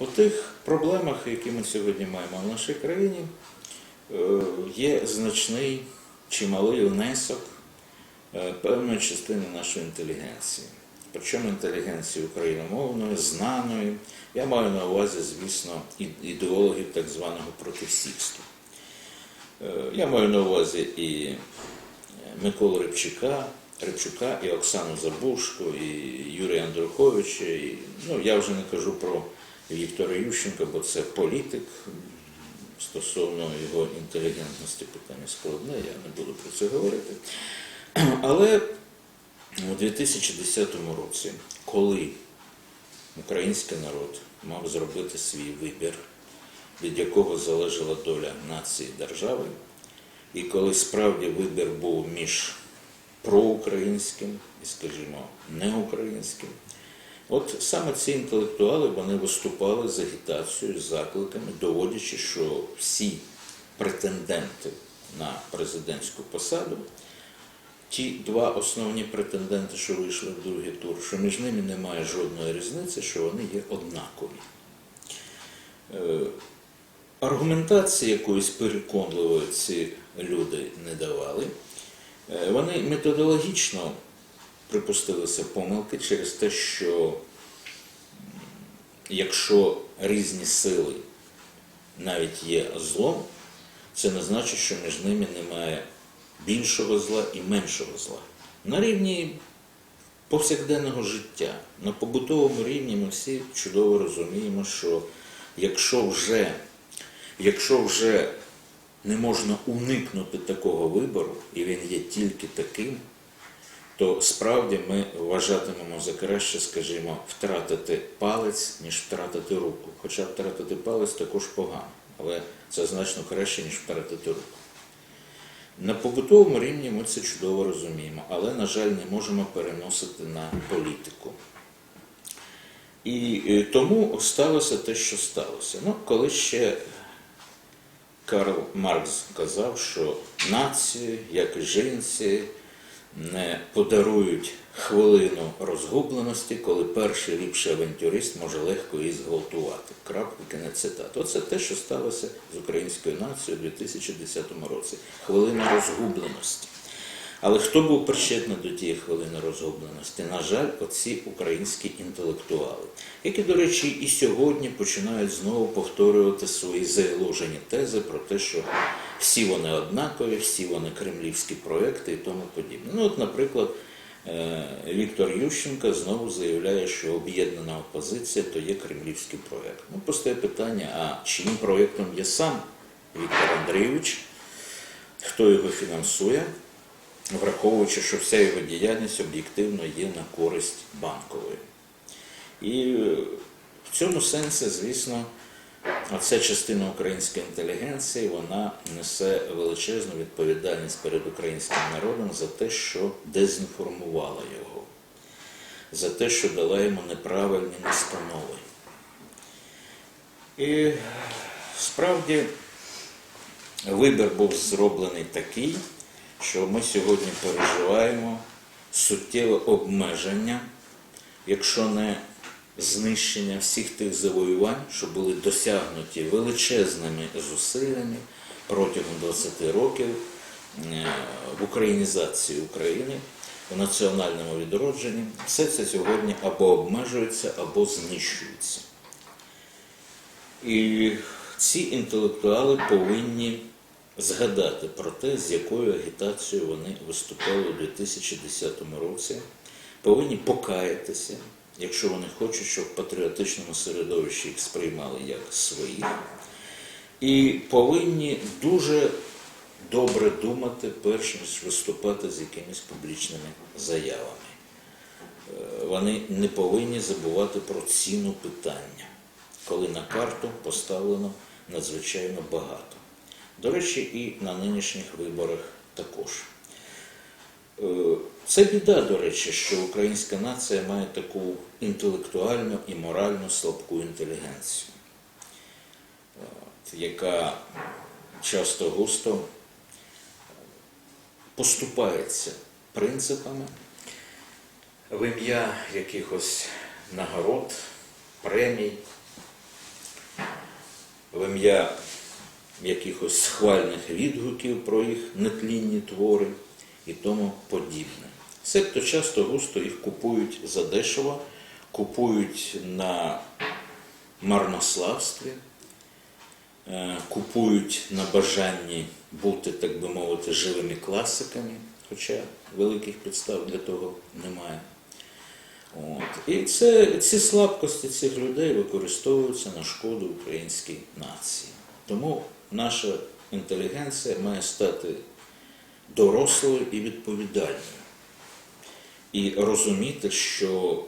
У тих проблемах, які ми сьогодні маємо в нашій країні, е, є значний чималий внесок е, певної частини нашої інтелігенції. Причому інтелігенції україномовної, знаної. Я маю на увазі, звісно, ідеологів так званого противсільства. Е, Я маю на увазі і Миколу Рибчука, Рибчука, і Оксану Забушко, і Юрія Андруховича. І, ну, я вже не кажу про Віктора Ющенка, бо це політик. Стосовно його інтелігентності питання складне, я не буду про це говорити. Але у 2010 році, коли український народ мав зробити свій вибір, від якого залежала доля нації держави, і коли справді вибір був між проукраїнським і, скажімо, неукраїнським, от саме ці інтелектуали вони виступали з агітацією, з закликами, доводячи, що всі претенденти на президентську посаду, ті два основні претенденти, що вийшли в другий тур, що між ними немає жодної різниці, що вони є однакові. Е, Аргументації якоїсь переконливої ці люди не давали. Е, Вони методологічно припустилися помилки через те, що якщо різні сили навіть є злом, це не значить, що між ними немає більшого зла і меншого зла. На рівні повсякденного життя, на побутовому рівні ми всі чудово розуміємо, що якщо вже, якщо вже не можна уникнути такого вибору, і він є тільки таким, то справді ми вважатимемо за краще, скажімо, втратити палець, ніж втратити руку. Хоча втратити палець також погано, але це значно краще, ніж втратити руку. На побутовому рівні ми це чудово розуміємо, але, на жаль, не можемо переносити на політику. І е, тому сталося те, що сталося. Ну, коли ще Карл Маркс казав, що нації, як і жінці, не подарують хвилину розгубленості, коли перший ліпший авантюрист може легко її зґвалтувати. Крапка кінець цитат. Оце те, що сталося з українською нацією у 2010 році. Хвилина розгубленості. Але хто був причетний до тієї хвилини розгубленості? На жаль, оці українські інтелектуали, які, до речі, і сьогодні починають знову повторювати свої заложені тези про те, що всі вони однакові, всі вони кремлівські проекти і тому подібне. Ну, от, наприклад, е, Віктор Ющенко знову заявляє, що об'єднана опозиція то є кремлівський проект. Ну, постає питання: а чиїм проєктом є сам Віктор Андрійович, хто його фінансує? Враховуючи, що вся його діяльність об'єктивно є на користь банкової. І е, в цьому сенсі, звісно, ця частина української інтелігенції вона несе величезну відповідальність перед українським народом за те, що дезінформувала його, за те, що дала йому неправильні настанови. І справді вибір був зроблений такий, що ми сьогодні переживаємо суттєве обмеження, якщо не знищення всіх тих завоювань, що були досягнуті величезними зусиллями протягом 20 років е, в українізації України, в національному відродженні, все це сьогодні або обмежується, або знищується. І ці інтелектуали повинні згадати про те, з якою агітацією вони виступали у 2010 році, повинні покаятися, якщо вони хочуть, щоб в патріотичному середовищі їх сприймали як своїх, і повинні дуже добре думати, перш ніж виступати з якимись публічними заявами. Е, Вони не повинні забувати про ціну питання, коли на карту поставлено надзвичайно багато. До речі, і на нинішніх виборах також. Е, Це біда, до речі, що українська нація має таку інтелектуальну і морально слабку інтелігенцію, яка часто густо поступається принципами в ім'я якихось нагород, премій, в ім'я якихось схвальних відгуків про їх нетлінні твори і тому подібне. Себто часто густо їх купують задешево, купують на марнославстві, е, купують на бажанні бути, так би мовити, живими класиками, хоча великих підстав для того немає. От. І це, ці слабкості цих людей використовуються на шкоду українській нації. Тому наша інтелігенція має стати дорослою і відповідальною. І розуміти, що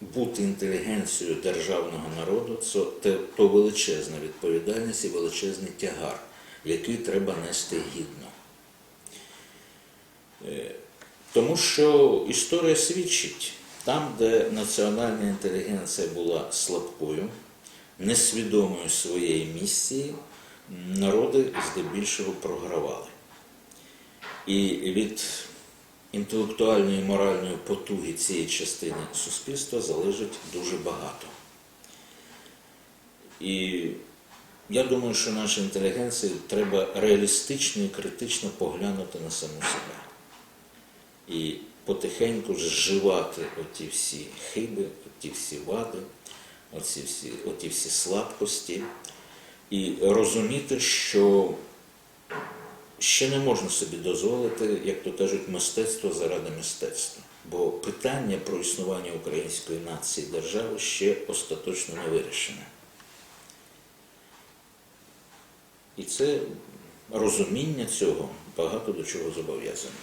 бути інтелігенцією державного народу це то величезна відповідальність і величезний тягар, який треба нести гідно. Е, Тому що історія свідчить, там, де національна інтелігенція була слабкою, несвідомою своєї місії, народи здебільшого програвали. І від інтелектуальної і моральної потуги цієї частини суспільства залежить дуже багато. І я думаю, що нашій інтелігенції треба реалістично і критично поглянути на саму себе. І потихеньку зживати оті всі хиби, оті всі вади, оці всі, оті всі слабкості, і розуміти, що ще не можна собі дозволити, як то кажуть, мистецтво заради мистецтва. Бо питання про існування української нації держави ще остаточно не вирішене. І це розуміння цього багато до чого зобов'язане.